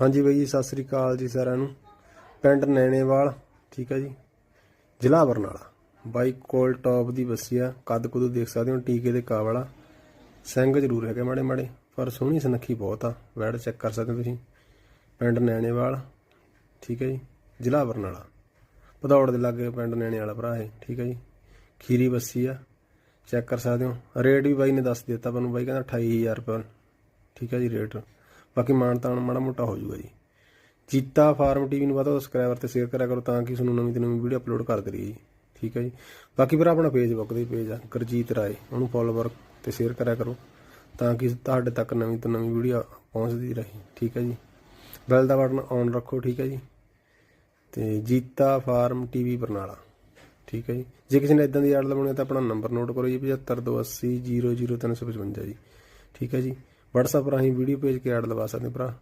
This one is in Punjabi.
ਹਾਂਜੀ ਬਾਈ ਜੀ, ਸਤਿ ਸ੍ਰੀ ਅਕਾਲ ਜੀ ਸਾਰਿਆਂ ਨੂੰ। ਪਿੰਡ ਨੈਣੇਵਾਲ, ਠੀਕ ਹੈ ਜੀ। ਜ਼ਿਲ੍ਹਾ ਬਰਨਾਲਾ। ਬਾਈ ਕੋਲ ਟੌਪ ਦੀ ਬੱਸੀ ਆ, ਕੱਦ ਕੁਦ ਦੇਖ ਸਕਦੇ ਹੋ, ਟੀਕੇ ਦੇ ਕਾ ਵਾਲਾ। ਸਿੰਘ ਜ਼ਰੂਰ ਹੈਗੇ ਮਾੜੇ ਮਾੜੇ, ਪਰ ਸੋਹਣੀ ਸੁਨੱਖੀ ਬਹੁਤ ਆ, ਵੈੜ ਚੈੱਕ ਕਰ ਸਕਦੇ ਹੋ ਤੁਸੀਂ। ਪਿੰਡ ਨੈਣੇਵਾਲ, ਠੀਕ ਹੈ ਜੀ, ਜ਼ਿਲ੍ਹਾ ਬਰਨਾਲਾ। ਭਦੌੜ ਦੇ ਲਾਗੇ ਪਿੰਡ ਨੈਣੇ ਵਾਲਾ ਭਰਾ ਹੈ ਠੀਕ ਹੈ ਜੀ। ਖੀਰੀ ਬੱਸੀ ਆ ਚੈੱਕ ਕਰ ਸਕਦੇ ਹੋ। ਰੇਟ ਵੀ ਬਾਈ ਨੇ ਦੱਸ ਦਿੱਤਾ ਮੈਨੂੰ ਬਾਈ ਕਹਿੰਦਾ 28000 ਰੁਪਏ, ਠੀਕ ਹੈ ਜੀ, ਰੇਟ। ਬਾਕੀ ਮਾਣ ਤਾਣ ਮਾੜਾ ਮੋਟਾ ਹੋ ਜੂਗਾ ਜੀ। ਜੀਤਾ ਫਾਰਮ ਟੀਵੀ ਨੂੰ ਵਧੋ ਸਬਸਕ੍ਰਾਈਬਰ ਤੇ ਸ਼ੇਅਰ ਕਰਿਆ ਕਰੋ ਤਾਂ ਕਿ ਤੁਹਾਨੂੰ ਨਵੀਂ ਤੋਂ ਨਵੀਂ ਵੀਡੀਓ ਅਪਲੋਡ ਕਰਦੇ ਰਹੀਏ ਜੀ। ਠੀਕ ਹੈ ਜੀ। ਬਾਕੀ ਫਿਰ ਆਪਣਾ ਫੇਸਬੁੱਕ ਦੇ ਪੇਜ ਆ, ਗੁਰਜੀਤ ਰਾਏ। ਉਹਨੂੰ ਫੋਲੋਵਰ ਤੇ ਸ਼ੇਅਰ ਕਰਿਆ ਕਰੋ ਤਾਂ ਕਿ ਤੁਹਾਡੇ ਤੱਕ ਨਵੀਂ ਤੋਂ ਨਵੀਂ ਵੀਡੀਓ ਪਹੁੰਚਦੀ ਰਹੇ। ਠੀਕ ਹੈ ਜੀ। ਬੈਲ ਦਾ ਬਟਨ ਔਨ ਰੱਖੋ, ਠੀਕ ਹੈ ਜੀ। ਤੇ ਜੀਤਾ ਫਾਰਮ ਟੀਵੀ ਬਰਨਾਲਾ। ਠੀਕ ਹੈ ਜੀ। ਜੇ ਕਿਸੇ ਨੇ ਇਦਾਂ ਦੀ ਐਡ ਲਵਾਉਣੀ ਹੈ ਤਾਂ ਆਪਣਾ ਨੰਬਰ ਨੋਟ ਕਰੋ ਜੀ 7528000355 ਜੀ। ਠੀਕ ਹੈ ਜੀ। WhatsApp ਰਾਹੀਂ ਵੀਡੀਓ ਭੇਜ ਕੇ ਐਡ ਲਵਾ ਸਕਦੇ ਭਰਾ।